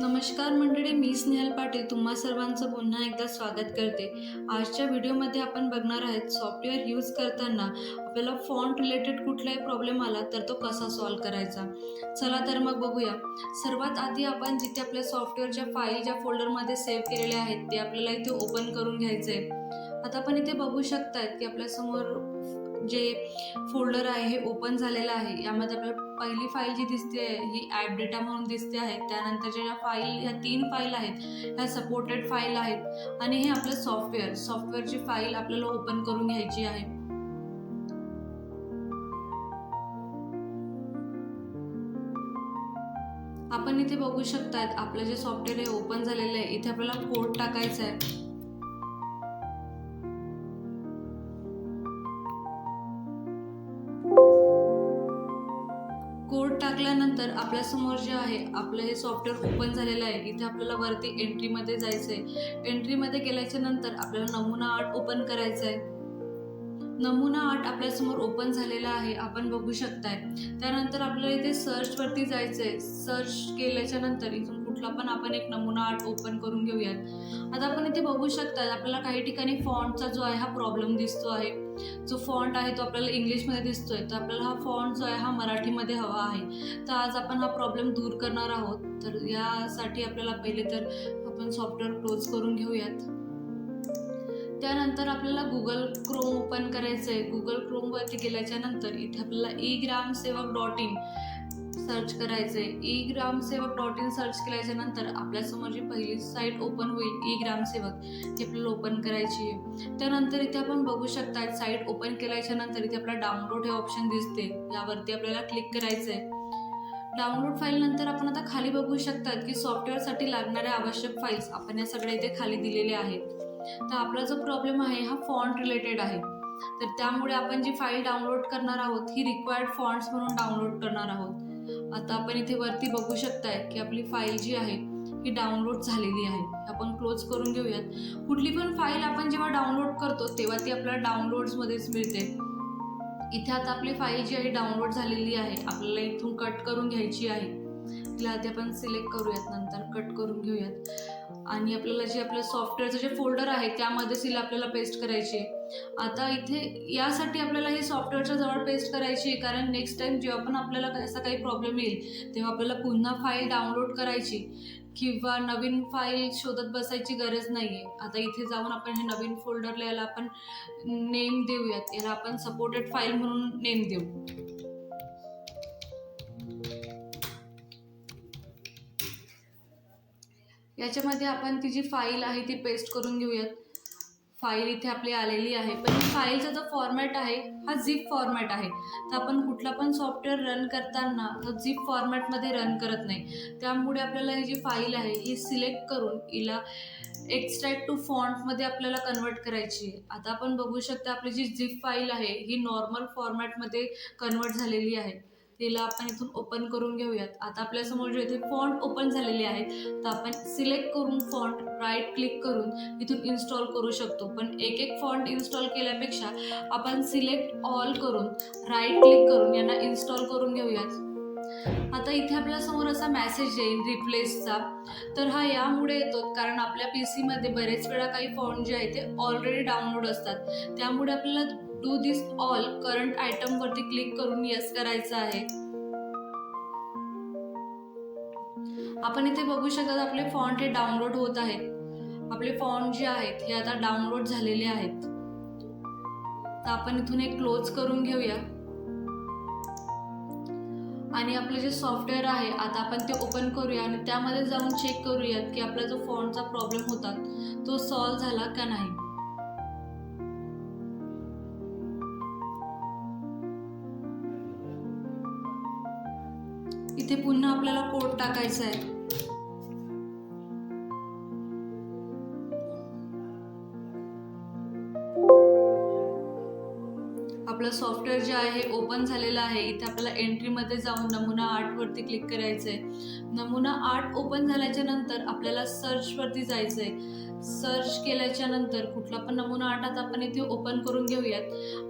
नमस्कार मंडळी मी स्नेहल पाटील. तुम्हा सर्वांचं पुन्हा एकदा स्वागत करते. आजच्या व्हिडिओमध्ये आपण बघणार आहेत सॉफ्टवेअर यूज करताना आपल्याला फॉन्ट रिलेटेड कुठलाही प्रॉब्लेम आला तर तो कसा सॉल्व करायचा? चला तर मग बघूया. सर्वात आधी आपण जिथे आपल्या सॉफ्टवेअरच्या फाईल ज्या फोल्डरमध्ये सेव्ह केलेल्या आहेत ते आपल्याला इथे ओपन करून घ्यायचं आहे आता आपण इथे बघू शकतात की आपल्यासमोर जे फोल्डर आहे हे ओपन झालेलं आहे. यामध्ये आपल्याला पहिली फाईल जी दिसते आहे ही ॲप डेटा म्हणून दिसते आहे. त्यानंतरच्या ज्या फाईल ह्या तीन फाईल आहेत ह्या सपोर्टेड फाईल आहेत आणि हे आपलं सॉफ्टवेअर सॉफ्टवेअरची फाईल आपल्याला ओपन करून घ्यायची आहे. आपण इथे बघू शकतात आपलं जे सॉफ्टवेअर आहे ओपन झालेलं आहे. इथे आपल्याला कोड टाकायचा आहे. टाकल्यानंतर आपल्यासमोर जे आहे आपलं हे सॉफ्टवेअर ओपन झालेलं आहे. इथे आपल्याला वरती एंट्रीमध्ये जायचं आहे एंट्रीमध्ये गेल्याच्यानंतर आपल्याला नमुना आर्ट ओपन करायचं आहे नमुना आर्ट आपल्यासमोर ओपन झालेला आहे आपण बघू शकताय. त्यानंतर आपल्याला इथे सर्चवरती जायचं आहे सर्च केल्याच्यानंतर इथून कुठला पण आपण एक नमुना आर्ट ओपन करून घेऊयात. आता आपण इथे बघू शकता आपल्याला काही ठिकाणी फॉन्टचा जो आहे हा प्रॉब्लेम दिसतो आहे. जो फॉन्ट आहे तो आपल्याला इंग्लिशमध्ये दिसतोय. तर आपल्याला हा फॉन्ट जो आहे हा मराठीमध्ये हवा आहे. तर आज आपण हा प्रॉब्लेम दूर करणार आहोत. तर यासाठी आपल्याला पहिले तर आपण सॉफ्टवेअर क्लोज करून घेऊयात. त्यानंतर आपल्याला गुगल क्रोम ओपन करायचं आहे गुगल क्रोमवरती गेल्याच्यानंतर इथे आपल्याला e Gram Sevak dot in search करायचं आहे ई ग्रामसेवक डॉट इन सर्च केल्याच्यानंतर आपल्यासमोर जी पहिली साईट ओपन होईल ई ग्रामसेवक ती आपल्याला ओपन करायची आहे. त्यानंतर इथे आपण बघू शकता साईट ओपन केल्याच्यानंतर इथे आपल्याला डाउनलोड हे ऑप्शन दिसते. यावरती आपल्याला क्लिक करायचं आहे डाउनलोड फाईल नंतर आपण आता खाली बघू शकतात की सॉफ्टवेअरसाठी लागणाऱ्या आवश्यक फाईल्स आपण या सगळ्या इथे खाली दिलेल्या आहेत. तर आपला जो प्रॉब्लेम आहे हा फॉन्ट रिलेटेड आहे. तर त्यामुळे आपण जी फाईल डाउनलोड करणार आहोत ही रिक्वायर्ड फॉन्ट्स म्हणून डाउनलोड करणार आहोत. आता आपण इथे वरती बघू शकताय की आपली फाईल जी आहे ही डाउनलोड झालेली आहे. आपण क्लोज करून घेऊयात. कुठली पण फाईल आपण जेव्हा डाउनलोड करतो तेव्हा ती आपल्याला डाउनलोड्समध्येच मिळते. इथे आता आपली फाईल जी आहे डाउनलोड झालेली आहे. आपल्याला इथून कट करून घ्यायची आहे. तिला आधी आपण सिलेक्ट करूयात नंतर कट करून घेऊयात. आणि आपल्याला जे आपलं सॉफ्टवेअरचं जे फोल्डर आहे त्यामध्ये तिला आपल्याला पेस्ट करायची आहे. आता इथे यासाठी आपल्याला हे सॉफ्टवेअरच्या जवळ पेस्ट करायची आहे कारण नेक्स्ट टाइम जेव्हा पण आपल्याला असा काही प्रॉब्लेम येईल तेव्हा आपल्याला पुन्हा फाईल डाउनलोड करायची किंवा नवीन फाईल शोधत बसायची गरज नाही आहे आता इथे जाऊन आपण हे नवीन फोल्डरला याला आपण नेम देऊयात. याला आपण सपोर्टेड फाईल म्हणून नेम देऊ. याच्यामध्ये आपण ती जी फाईल आहे ती पेस्ट करून घेऊयात. फाईल इथे आपली आलेली आहे. पण फाईलचा जो फॉर्मॅट आहे हा झिप फॉर्मॅट आहे. तर आपण कुठला पण सॉफ्टवेअर रन करताना तो झिप फॉर्मॅटमध्ये रन करत नाही. त्यामुळे आपल्याला ही जी फाईल आहे ही सिलेक्ट करून हिला एक्स्ट्रॅक्ट टू फॉन्टमध्ये आपल्याला कन्वर्ट करायची आहे. आता आपण बघू शकता आपली जी झिप फाईल आहे ही नॉर्मल फॉर्मॅटमध्ये कन्वर्ट झालेली आहे. तिला आपण इथून ओपन करून घेऊयात. आता आपल्यासमोर जे इथे फॉन्ट ओपन झालेले आहेत तर आपण सिलेक्ट करून फॉन्ट राईट क्लिक करून इथून इन्स्टॉल करू शकतो. पण एक एक फॉन्ट इन्स्टॉल केल्यापेक्षा आपण सिलेक्ट ऑल करून राईट क्लिक करून यांना इन्स्टॉल करून घेऊयात. आता इथे आपल्यासमोर असा मेसेज येईल रिप्लेसचा तर हा यामुळे येतो कारण आपल्या पी सीमध्ये बरेच वेळा काही फॉन्ट जे आहे ते ऑलरेडी डाउनलोड असतात. त्यामुळे आपल्याला डू दिस ऑल करंट आयटमवरती क्लिक करून यस करायचं आहे. आपण इथे बघू शकत आपले फॉन्ट हे डाउनलोड होत आहेत आपले फॉन्ट जे आहेत हे आता डाउनलोड झालेले आहेत. तर आपण इथून एक क्लोज करून घेऊया. आणि आपले जे सॉफ्टवेअर आहे आता आपण ते ओपन करूया आणि त्यामध्ये जाऊन चेक करूयात की आपला जो फॉन्टचा प्रॉब्लेम होता तो सॉल्व झाला का नाही. तिथे पुन्हा आपल्याला कोड टाकायचा आहे. आपलं सॉफ्टवेअर जे आहे ओपन झालेलं आहे इथे आपल्याला एंट्रीमध्ये जाऊन नमुना आर्टवरती क्लिक करायचं आहे नमुना आर्ट ओपन झाल्याच्यानंतर आपल्याला सर्चवरती जायचं आहे सर्च केल्याच्यानंतर कुठला पण नमुना आर्ट आता आपण इथे ओपन करून घेऊयात.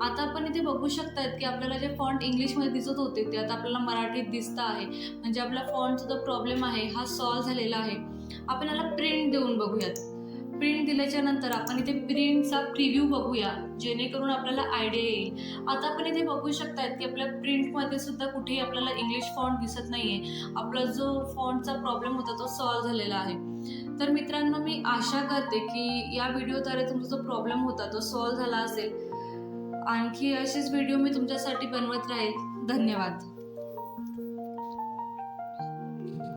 आता आपण इथे बघू शकतात की आपल्याला जे फॉन्ट इंग्लिशमध्ये दिसत होते ते आता आपल्याला मराठीत दिसतं आहे. म्हणजे आपला फॉन्टचा जो प्रॉब्लेम आहे हा सॉल्व्ह झालेला आहे. आपण याला प्रिंट देऊन बघूयात. प्रिंट दिल्याच्या नंतर आपण इथे प्रिंटचा प्रिव्ह्यू बघूया जेणेकरून आपल्याला आयडिया येईल. आता आपण इथे बघू शकतात की आपल्या प्रिंटमध्ये सुद्धा कुठेही आपल्याला इंग्लिश फॉन्ट दिसत नाही आहे आपला जो फॉन्टचा प्रॉब्लेम होता तो सॉल्व्ह झालेला आहे. तर मित्रांनो मी आशा करते की या व्हिडिओद्वारे तुमचा जो प्रॉब्लेम होता तो सॉल्व्ह झाला असेल. आणखी असेच व्हिडिओ मी तुमच्यासाठी बनवत राहील. धन्यवाद.